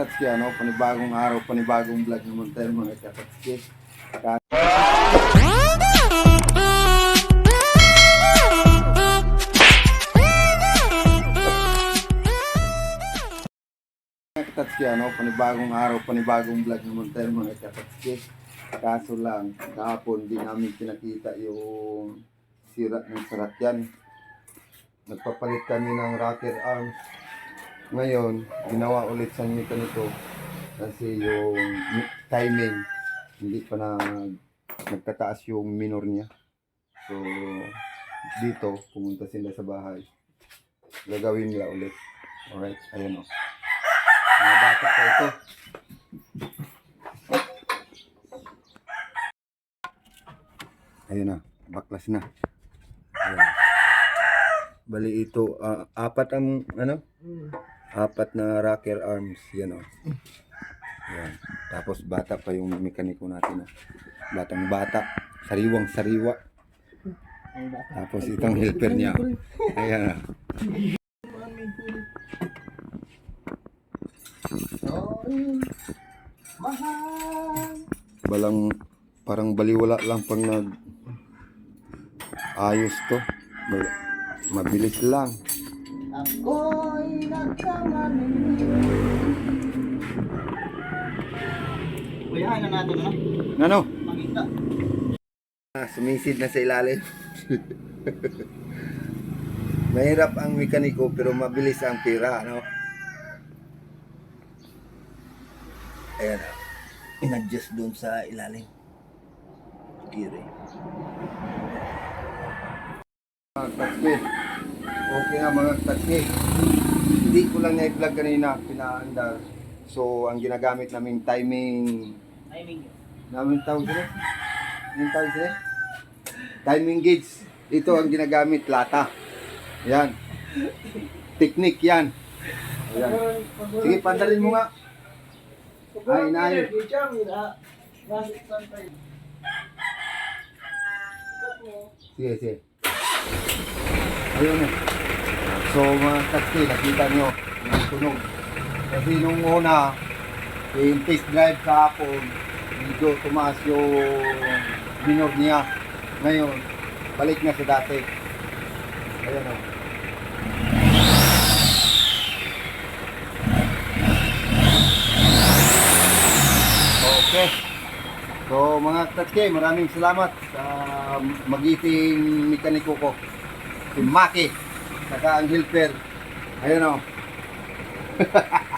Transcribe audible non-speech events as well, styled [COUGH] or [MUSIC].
katatski, ano, panibagong araw, panibagong vlog naman tayo mga katatski. Katatski, ano, panibagong araw, panibagong vlog naman tayo mga katatski. Kaso lang, kahapon di namin pinakita yung sira ng sarakyan. Nagpapalit kami ng rocker arms. Ngayon, ginawa ulit sa mekaniko kasi yung mi- timing hindi pa na nagtataas yung minor niya. So, dito, pumunta sila sa bahay. Gagawin nila ulit. Alright, ayun o. Mga bata pa ito. Ayun na, baklas na. Ayan. Bali ito, ah, apat ang, ano? Apat na rocker arms, yan o. Yan. Tapos bata pa yung mekaniko natin. Oh. Batang bata. Sariwang sariwa. Tapos itong helper niya. Ayan. ah. Balang parang baliwala lang pag nag ayos to. Mabilis lang. Ako'y nagkamali. Kuyahan na natin, ano? Ano? Makita. Ah, sumisid na sa ilalim. Mahirap ang mekaniko pero mabilis ang pira, no? Ayan. ah. In-adjust doon sa ilalim. Kiri. Mga tatke. Okay nga mga tatke. Hindi ko lang na-vlog kanina, pinaandar. So, ang ginagamit naming timing Timing namin tawag sila. Yung tawag sila? Timing gauge. Ito ang ginagamit, lata. Yan. Technique yan. Ayan. Sige, pandalin mo nga. Ay, inayos. Sige, sige. Ayun na. So, mga taxi, nakita nyo, yung tunog. Kasi nung una, yung test drive kahapon, medyo tumaas yung minor niya. Ngayon, balik na sa dati. Ayan o. Okay. So mga tatke, maraming salamat sa magiting mekaniko ko. Si Maki, saka ang helper. Ayun o. [LAUGHS]